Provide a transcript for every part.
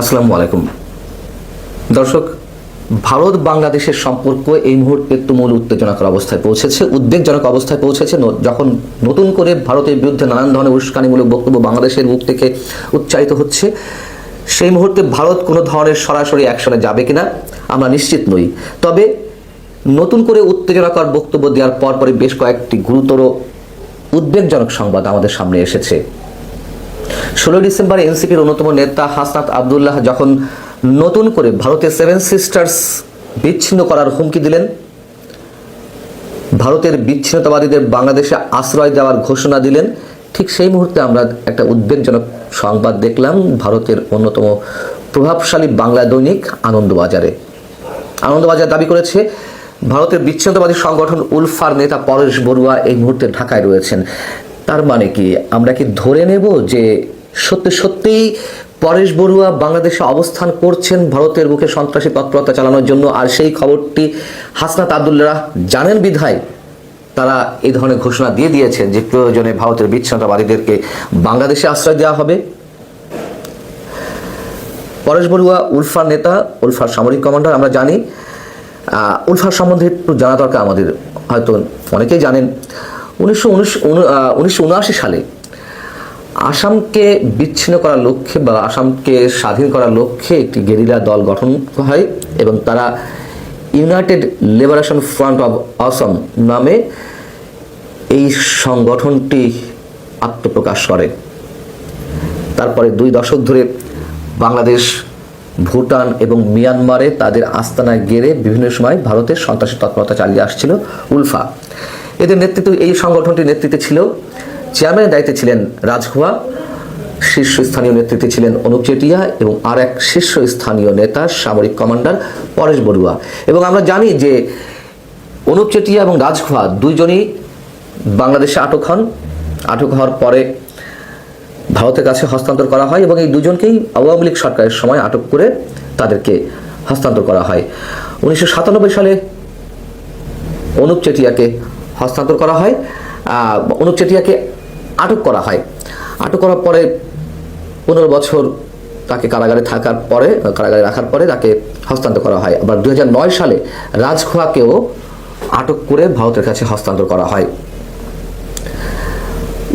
আসসালামু আলাইকুম। দর্শক, ভারত বাংলাদেশের সম্পর্ক এই মুহূর্তে তুমুল উত্তেজনাকর অবস্থায় পৌঁছেছে, উদ্বেগজনক অবস্থায় পৌঁছেছে। যখন নতুন করে ভারতের বিরুদ্ধে নানান ধরনের উস্কানিমূলক বক্তব্য বাংলাদেশের মুখ থেকে উচ্চারিত হচ্ছে, সেই মুহূর্তে ভারত কোনো ধরনের সরাসরি অ্যাকশনে যাবে কিনা, আমরা নিশ্চিত নই। তবে নতুন করে উত্তেজনাকর বক্তব্য দেওয়ার পরপরই বেশ কয়েকটি গুরুতর উদ্বেগজনক সংবাদ আমাদের সামনে এসেছে। ষোলোই ডিসেম্বর এনসিপির অন্যতম নেতা হাসনাত আবদুল্লাহ যখন নতুন করে ভারতের সেভেন সিস্টার্স বিচ্ছিন্ন করার হুমকি দিলেন, ভারতের বিচ্ছিন্নতাবাদীদের বাংলাদেশে আশ্রয় দেওয়ার ঘোষণা দিলেন, ঠিক সেই মুহূর্তে আমরা একটা উদ্বেগজনক সংবাদ দেখলাম, ভারতের অন্যতম প্রভাবশালী বাংলা দৈনিক আনন্দবাজারে। আনন্দবাজার দাবি করেছে, ভারতের বিচ্ছিন্নতাবাদী সংগঠন উলফার নেতা পরেশ বড়ুয়া এই মুহূর্তে ঢাকায় রয়েছেন। তার মানে কি? আমরা কি ধরে নেব যে সত্যি সত্যিই পরেশ বড়ুয়া বাংলাদেশে অবস্থান করছেন ভারতের বুকে সন্ত্রাসী তৎপরতা চালানোর জন্য? আর সেই খবরটি হাসনাত আবদুল্লাহ জানেন বিধায়? তারা এই ধরনের ঘোষণা দিয়ে দিয়েছেন যে প্রয়োজনে ভারতের বিচ্ছিন্নতাবাদীদেরকে বাংলাদেশে আশ্রয় দেওয়া হবে। পরেশ বড়ুয়া উলফার নেতা, উলফার সামরিক কমান্ডার, আমরা জানি। উলফার সম্বন্ধে একটু জানা দরকার আমাদের। হয়তো অনেকেই জানেন। উনিশশো উনিশশো সালে আসামকে বিচ্ছিন্ন করার লক্ষ্যে বা আসামকে স্বাধীন করার লক্ষ্যে একটি গেরিলা দল গঠন হয় এবং তারা United Liberation Front of Assam নামে এই সংগঠনটি আত্মপ্রকাশ করে। তারপরে দুই দশক ধরে বাংলাদেশ, ভুটান এবং মিয়ানমারে তাদের আস্তানায় গেড়ে বিভিন্ন সময় ভারতের সন্ত্রাসী তৎপরতা চালিয়ে আসছিল উলফা। এদের নেতৃত্ব, এই সংগঠনটির নেতৃত্বে ছিল চেয়ারম্যানের দায়িত্বে ছিলেন রাজহুয়া, শীর্ষস্থানীয় নেতৃত্বে ছিলেন অনুপ চেটিয়া এবং আর এক শীর্ষস্থানীয় নেতা, সামরিক কমান্ডার পরেশ বড়ুয়া। এবং আমরা জানি যে অনুপ চেটিয়া এবং রাজখোয়া দুইজনই বাংলাদেশে আটক হন। আটক হওয়ার পরে ভারতের কাছে হস্তান্তর করা হয় এবং এই দুজনকেই আওয়ামী লীগ সরকারের সময় আটক করে তাদেরকে হস্তান্তর করা হয়। উনিশশো সাতানব্বই সালে অনুপ চেটিয়াকে হস্তান্তর করা হয় অনুপ চেটিয়াকে আটক করা হয়। আটক করার পরে পনেরো বছর তাকে কারাগারে থাকার পরে, কারাগারে রাখার পরে তাকে হস্তান্তর করা হয়। আবার দু হাজার নয় সালে রাজখোয়াকেও আটক করে ভারতের কাছে হস্তান্তর করা হয়।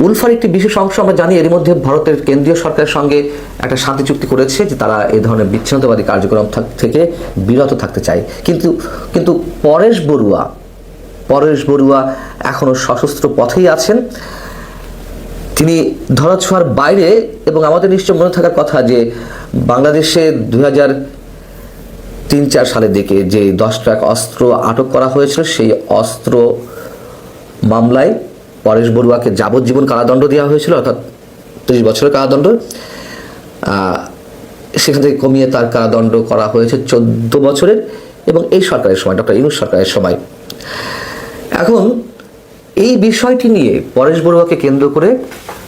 উলফার একটি বিশেষ অংশ আমরা জানি এর মধ্যে ভারতের কেন্দ্রীয় সরকারের সঙ্গে একটা শান্তি চুক্তি করেছে যে তারা এই ধরনের বিচ্ছিন্নতাবাদী কার্যক্রম থেকে বিরত থাকতে চায়। কিন্তু কিন্তু পরেশ বড়ুয়া পরেশ বড়ুয়া এখনও সশস্ত্র পথেই আছেন। তিনি ধরাছোঁয়ার বাইরে এবং আমাদের নিশ্চয় মনে থাকার কথা যে বাংলাদেশে হাজার তিন চার সালের দিকে যে দশ ট্রাক অস্ত্র আটক করা হয়েছিল, সেই অস্ত্র মামলায় পরেশ বড়ুয়াকে যাবজ্জীবন কারাদণ্ড দেওয়া হয়েছিল, অর্থাৎ ত্রিশ বছরের কারাদণ্ড। সেখান থেকে কমিয়ে তার কারাদণ্ড করা হয়েছে চোদ্দ বছরের এবং এই সরকারের সময়, ডক্টর ইউনুস সরকারের সময়। এখন এই বিষয়টি নিয়ে পরেশ বড়ুয়াকে কেন্দ্র করে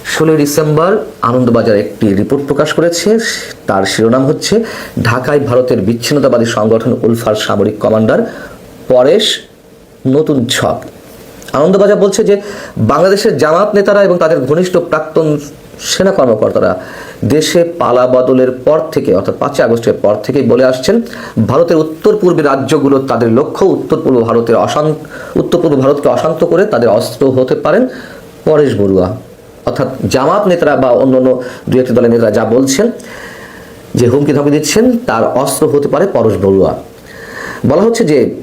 ষোলোই ডিসেম্বর আনন্দবাজার একটি রিপোর্ট প্রকাশ করেছে। তার শিরোনাম হচ্ছে, ঢাকায় ভারতের বিচ্ছিন্নতাবাদী সংগঠন উলফার সামরিক কমান্ডার পরেশ নতুন ছক। আনন্দবাজার বলছে যে, বাংলাদেশের জামাত নেতারা এবং তাদের ঘনিষ্ঠ প্রাক্তন সেনা কর্মকর্তারা দেশে পালা বদলের পর থেকে, অর্থাৎ পাঁচই আগস্টের পর থেকেই বলে আসছেন, ভারতের উত্তর পূর্বে রাজ্যগুলো তাদের লক্ষ্য উত্তর পূর্ব ভারতের অশান্ত উত্তর পূর্ব ভারতকে অশান্ত করে তাদের অস্ত্র হতে পারেন পরেশ বড়ুয়া। অর্থাৎ জামাত নেতারা বা অন্য অন্য দু একটি দলের নেতারা যা বলছেন, যে হুমকি ধমকি দিচ্ছেন, তার অস্ত্র হতে পারে পরেশ বড়ুয়া। বলা হচ্ছে যে,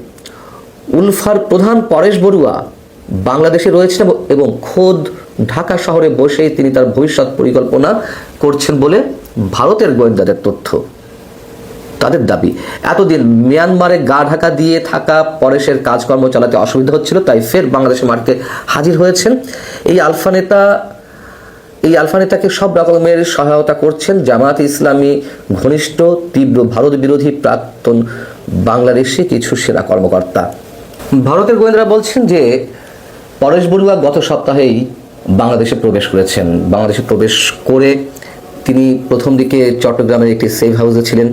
উলফার প্রধান পরেশ বড়ুয়া বাংলাদেশে রয়েছেন এবং- এবং খোদ ঢাকা শহরে বসেই তিনি তার ভবিষ্যৎ পরিকল্পনা করছেন বলে ভারতের গোয়েন্দাদের তথ্য। তাদের দাবি, এতদিন মিয়ানমারে গা ঢাকা দিয়ে থাকা পরেশের কাজকর্ম চালাতে অসুবিধা হচ্ছিল, তাই ফের বাংলাদেশের মাটিতে হাজির হয়েছেন। এই আলফা নেতা, এই আলফা নেতাকে সব রকমের সহায়তা করছেন। জামায়াত ইসলামী ঘনিষ্ঠ, তীব্র ভারত বিরোধী প্রাক্তন বাংলাদেশি কিছু সেনা কর্মকর্তা। ভারতের গোয়েন্দারা বলছেন যে, পরেশ বড়ুয়া গত সপ্তাহেই বাংলাদেশে প্রবেশ করেছেন। বাংলাদেশে প্রবেশ করে তিনি প্রথম দিকে চট্টগ্রামের একটি সেফ হাউসে ছিলেন।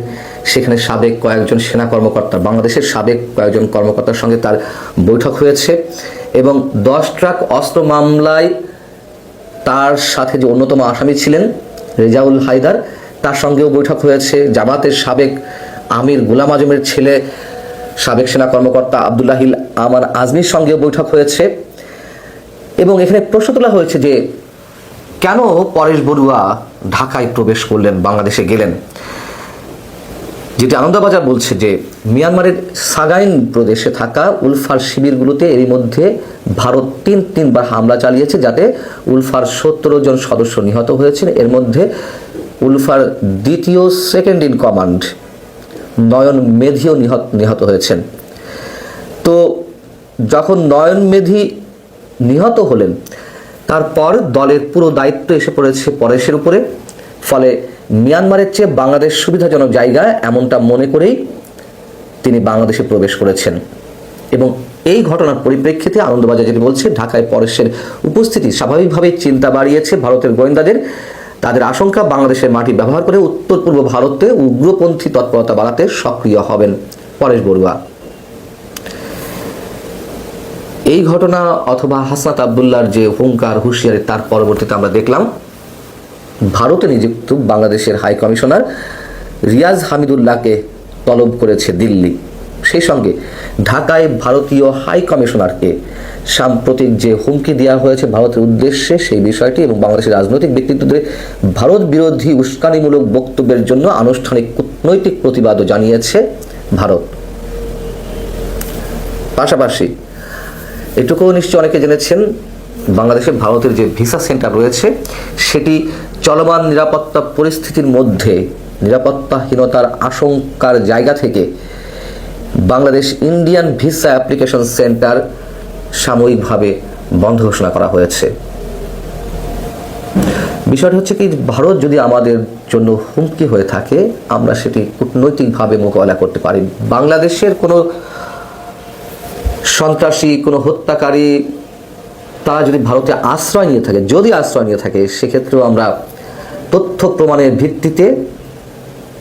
সেখানে সাবেক কয়েকজন সেনা কর্মকর্তা, বাংলাদেশের সাবেক কয়েকজন কর্মকর্তার সঙ্গে তার বৈঠক হয়েছে এবং দশ ট্রাক অস্ত্র মামলায় তার সাথে যে অন্যতম আসামি ছিলেন রেজাউল হায়দার, তার সঙ্গেও বৈঠক হয়েছে। জামাতের সাবেক আমির গুলাম আজমের ছেলে, সাবেক সেনা কর্মকর্তা আবদুল্লাহিল আমান আজমির সঙ্গেও বৈঠক হয়েছে। এবং এখানে প্রশ্ন তোলা হয়েছে যে, কেন পরেশ বড়ুয়া ঢাকায় প্রবেশ করলেন, বাংলাদেশে গেলেন? যেটি আনন্দবাজার বলছে যে, মিয়ানমারের সাগাইন প্রদেশে থাকা উলফার শিবিরগুলোতে এরই মধ্যে ভারত তিন তিনবার হামলা চালিয়েছে যাতে উলফার সত্তর জন সদস্য নিহত হয়েছেন। এর মধ্যে উলফার দ্বিতীয় সেকেন্ড ইন কমান্ড নয়ন মেধিও নিহত নিহত হয়েছেন। তো যখন নয়ন মেধি নিহত হলেন। তারপর দলের পুরো দায়িত্ব এসে পড়েছে পরেশের উপরে। ফলে মিয়ানমারের চেয়ে বাংলাদেশ সুবিধাজনক জায়গা এমনটা মনে করেই তিনি বাংলাদেশে প্রবেশ করেছেন। এবং এই ঘটনার পরিপ্রেক্ষিতে আনন্দবাজার যেটি বলছে, ঢাকায় পরেশের উপস্থিতি স্বাভাবিকভাবেই চিন্তা বাড়িয়েছে ভারতের গোয়েন্দাদের। তাদের আশঙ্কা, বাংলাদেশের মাটি ব্যবহার করে উত্তর পূর্ব ভারতে উগ্রপন্থী তৎপরতা বাড়াতে সক্রিয় হবেন পরেশ বড়ুয়া। এই ঘটনা অথবা হাসনাত আবদুল্লার যে হুঙ্কার, হুঁশিয়ারি, তার পরবর্তীতে আমরা দেখলাম, ভারতে নিযুক্ত বাংলাদেশের হাই কমিশনার রিয়াজ হামিদুল্লাহকে তলব করেছে দিল্লি। সেই সঙ্গে ঢাকায় ভারতীয় হাই কমিশনারকে সাম্প্রতিক যে হুমকি দেওয়া হয়েছে ভারতের উদ্দেশ্যে সেই বিষয়টি এবং বাংলাদেশের রাজনৈতিক ব্যক্তিত্বদের ভারত বিরোধী উস্কানিমূলক বক্তব্যের জন্য আনুষ্ঠানিক কূটনৈতিক প্রতিবাদও জানিয়েছে ভারত। পাশাপাশি এটুকুও নিশ্চয় অনেকে জেনেছেন, বাংলাদেশে ভারতের যে ভিসা সেন্টার রয়েছে, সেটি চলমান নিরাপত্তা পরিস্থিতির মধ্যে নিরাপত্তাহীনতার আশঙ্কার জায়গা থেকে Bangladesh Indian visa application centre সাময়িকভাবে বন্ধ ঘোষণা করা হয়েছে। বিষয়টি হচ্ছে কি, ভারত যদি আমাদের জন্য হুমকি হয়ে থাকে, আমরা সেটি কূটনৈতিকভাবে মোকাবেলা করতে পারি। বাংলাদেশের কোনো সন্ত্রাসী, কোনো হত্যাকারী, তারা যদি ভারতে আশ্রয় নিয়ে থাকে, যদি আশ্রয় নিয়ে থাকে, সেক্ষেত্রেও আমরা তথ্য প্রমাণের ভিত্তিতে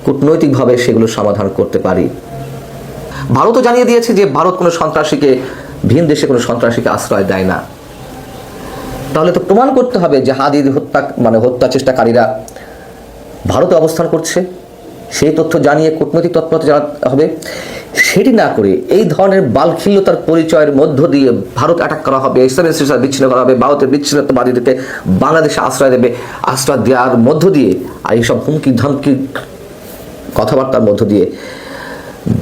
কূটনৈতিকভাবে সেগুলো সমাধান করতে পারি। ভারতও জানিয়ে দিয়েছে যে ভারত কোনো সন্ত্রাসীকে, ভিন দেশে কোনো সন্ত্রাসীকে আশ্রয় দেয় না। তাহলে তো প্রমাণ করতে হবে যে হাদির হত্যা মানে হত্যা চেষ্টাকারীরা ভারতে অবস্থান করছে। সেই তথ্য জানিয়ে কূটনৈতিক তৎপরতা জানাতে হবে। সেটি না করে এই ধরনের বালখিল্যতার পরিচয়ের মধ্য দিয়ে ভারত অ্যাটাক করা হবে ইসলামের শিশা বিচ্ছিন্ন করা হবে, ভারতের বিচ্ছিন্নতাবাদীদেরকে বাংলাদেশে আশ্রয় দেবে, আশ্রয় দেওয়ার মধ্য দিয়ে আর এইসব হুমকি ধমকি কথাবার্তার মধ্য দিয়ে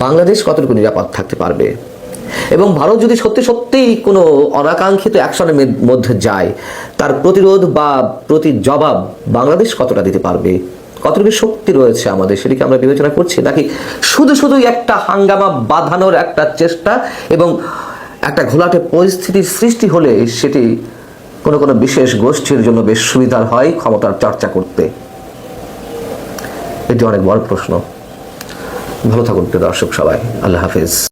বাংলাদেশ কতটুকু নিরাপদ থাকতে পারবে? এবং ভারত যদি সত্যি সত্যিই কোনো অনাকাঙ্ক্ষিত অ্যাকশনের মধ্যে যায়, তার প্রতিরোধ বা প্রতি জবাব বাংলাদেশ কতটা দিতে পারবে? কতটুকু শক্তি রয়েছে আমাদের সেটিকে আমরা বিবেচনা করছি নাকি শুধু শুধুই একটা হাঙ্গামা বাঁধানোর একটা চেষ্টা এবং একটা ঘোলাটে পরিস্থিতির সৃষ্টি হলে সেটি কোনো কোনো বিশেষ গোষ্ঠীর জন্য বেশ সুবিধার হয় ক্ষমতার চর্চা করতে? এটি অনেক বড় প্রশ্ন। ভালো থাকুন প্রিয় দর্শক সবাই। আল্লাহ হাফিজ।